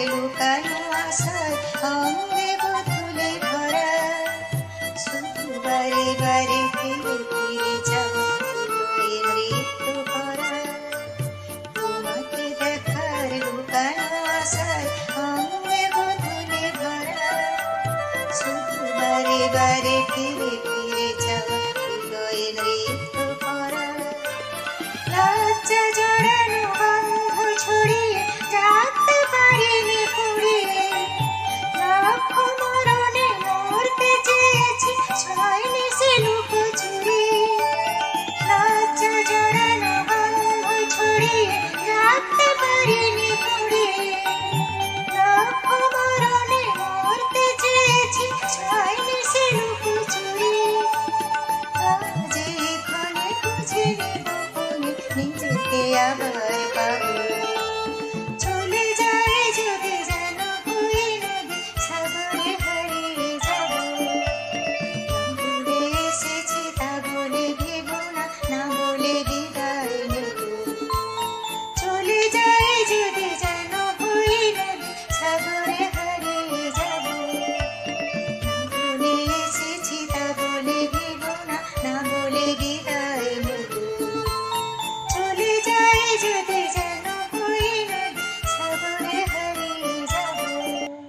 লুকানো আশায় অঙ্গে বদলে ভরা। শুধু বারে বারে ফিরে ফিরে হৃদয়ের রিক্ত ভরা। তোমাকে দেখার লুকানো আশায় অঙ্গে বদলে ভরা। শুধু বারে বারে ফিরে ফিরে যাওয়া হৃদয়ের রিক্ত ভরা। লজ্জা Good.